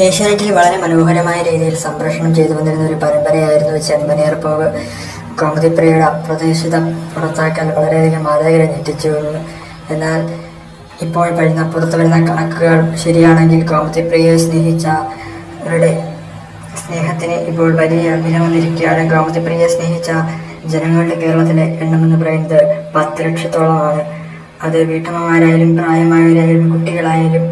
ഏഷ്യാനെറ്റിൽ വളരെ മനോഹരമായ രീതിയിൽ സംപ്രേഷണം ചെയ്തു വന്നിരുന്ന ഒരു പരമ്പരയായിരുന്നു ചെമ്പനിയർ പോവ് കോമതിപ്രിയയുടെ അപ്രതീക്ഷിത പുറത്താക്കൽ വളരെയധികം ആരാധകരെ ഞെട്ടിച്ചു എന്നാൽ ഇപ്പോൾ വരുന്ന പുറത്തു വരുന്ന കണക്കുകൾ ശരിയാണെങ്കിൽ കോമതിപ്രിയയെ സ്നേഹിച്ചവരുടെ സ്നേഹത്തിന് ഇപ്പോൾ വലിയ വില വന്നിരിക്കുകയാണ് കോമതിപ്രിയയെ സ്നേഹിച്ച ജനങ്ങളുടെ കേരളത്തിലെ എണ്ണം എന്ന് പറയുന്നത് പത്ത് ലക്ഷത്തോളമാണ്. അത് വീട്ടമ്മമാരായാലും പ്രായമായവരായാലും കുട്ടികളായാലും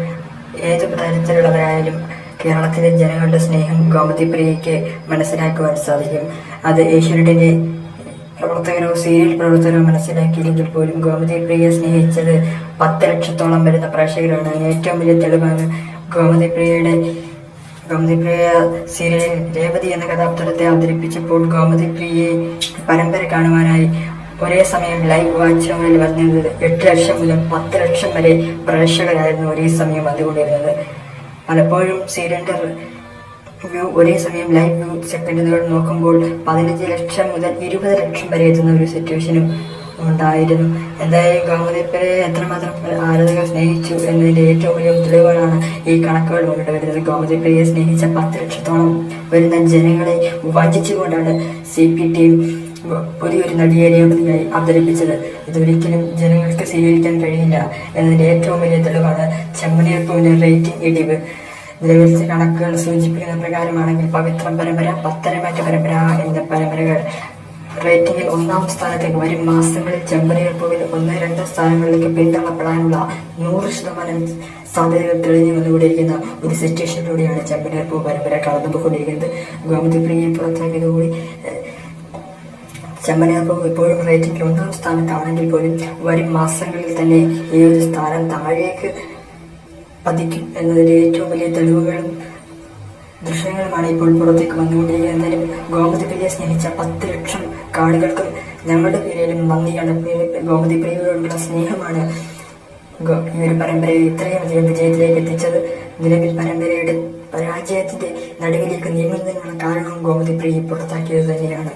ഏത് തരത്തിലുള്ളവരായാലും കേരളത്തിലെ ജനങ്ങളുടെ സ്നേഹം ഗൗമതി പ്രിയയ്ക്ക് മനസ്സിലാക്കുവാൻ സാധിക്കും. അത് ഏഷ്യാനെറ്റിന്റെ പ്രവർത്തകരോ സീരിയൽ പ്രവർത്തകരോ മനസ്സിലാക്കിയില്ലെങ്കിൽ പോലും ഗോമതി പ്രിയയെ സ്നേഹിച്ചത് പത്ത് ലക്ഷത്തോളം വരുന്ന പ്രേക്ഷകരാണ്. ഏറ്റവും വലിയ തെളിവാണ് ഗോമതി പ്രിയയുടെ ഗോമതി പ്രിയ സീരിയലിൽ രേവതി എന്ന കഥാപാത്രത്തെ അവതരിപ്പിച്ചപ്പോൾ ഗോമതി പ്രിയയെ പരമ്പര കാണുവാനായി ഒരേ സമയം ലൈവ് വാച്ചുകളിൽ വന്നിരുന്നത് എട്ട് ലക്ഷം മുതൽ പത്ത് ലക്ഷം വരെ പ്രേക്ഷകരായിരുന്നു ഒരേ സമയം വന്നുകൊണ്ടിരുന്നത്. പലപ്പോഴും സീരിയലിന്റെ വ്യൂ ഒരേ സമയം ലൈവ് വ്യൂ സെക്കൻഡുകൾ നോക്കുമ്പോൾ പതിനഞ്ച് ലക്ഷം മുതൽ ഇരുപത് ലക്ഷം വരെ എത്തുന്ന ഒരു സിറ്റുവേഷനും ഉണ്ടായിരുന്നു. എന്തായാലും ഗോമതിപ്പരെ എത്രമാത്രം ആരാധകർ സ്നേഹിച്ചു എന്നതിന്റെ ഏറ്റവും വലിയ തെളിവുകളാണ് ഈ കണക്കുകൾ മുന്നോട്ട് വരുന്നത്. ഗോമതിപ്രിയെ സ്നേഹിച്ച പത്ത് ലക്ഷത്തോളം വരുന്ന ജനങ്ങളെ വഞ്ചിച്ചുകൊണ്ടാണ് സി പി ടീം പുതിയൊരു നടിയെ രേവതിയായി അവതരിപ്പിച്ചത് ഇതൊരിക്കലും ജനങ്ങൾക്ക് സ്വീകരിക്കാൻ കഴിയില്ല എന്നതിന്റെ ഏറ്റവും വലിയ തെളിവാണ് ചെമ്മണിയപ്പൂവിന്റെ റേറ്റിംഗ് ഇടിവ്. നിലവിലത്തെ കണക്കുകൾ സൂചിപ്പിക്കുന്ന പ്രകാരമാണെങ്കിൽ പവിത്രം പരമ്പര പത്തരമാറ്റ പരമ്പര എന്ന പരമ്പരകൾ റേറ്റിംഗിൽ ഒന്നാം സ്ഥാനത്തേക്ക് വരും. മാസങ്ങളിൽ ചെമ്പനിയപ്പൂവിൽ ഒന്ന് രണ്ട് സ്ഥാനങ്ങളിലേക്ക് പിന്തള്ളപ്പെടാനുള്ള നൂറ് ശതമാനം സാധ്യതകൾ തെളിഞ്ഞു വന്നുകൊണ്ടിരിക്കുന്ന ഒരു സിറ്റുവേഷനിലൂടെയാണ് ചെമ്പനിയപ്പൂ പരമ്പര കടന്നുപോയിക്കൊണ്ടിരിക്കുന്നത്. ഗോമതി പ്രിയെ പുറത്താക്കിയതോടെ ഏഹ്, ചെമ്മനാപ്പൂവ് ഇപ്പോഴും റേറ്റിംഗിൽ ഒന്നാം സ്ഥാനത്താണെങ്കിൽ പോലും വരും മാസങ്ങളിൽ തന്നെ ഈ ഒരു സ്ഥാനം താഴേക്ക് പതിക്കും എന്നതിന്റെ ഏറ്റവും വലിയ തെളിവുകളും ദൃശ്യങ്ങളുമാണ് ഇപ്പോൾ പുറത്തേക്ക് വന്നുകൊണ്ടിരിക്കുന്നത്. എന്തായാലും ഗോമതി പ്രിയെ സ്നേഹിച്ച പത്ത് ലക്ഷം കാടുകൾക്ക് ഞങ്ങളുടെ പേരിലും നന്ദിയാണ്. ഗോമതി പ്രിയയോടുള്ള സ്നേഹമാണ് ഈ ഒരു പരമ്പരയെ ഇത്രയും അധികം വിജയത്തിലേക്ക് എത്തിച്ചത്. നിലവിൽ പരമ്പരയുടെ പരാജയത്തിന്റെ നടുവിലേക്ക് നീങ്ങുന്നതിനുള്ള കാരണവും ഗോമതി പ്രിയെ പുറത്താക്കിയത് തന്നെയാണ്.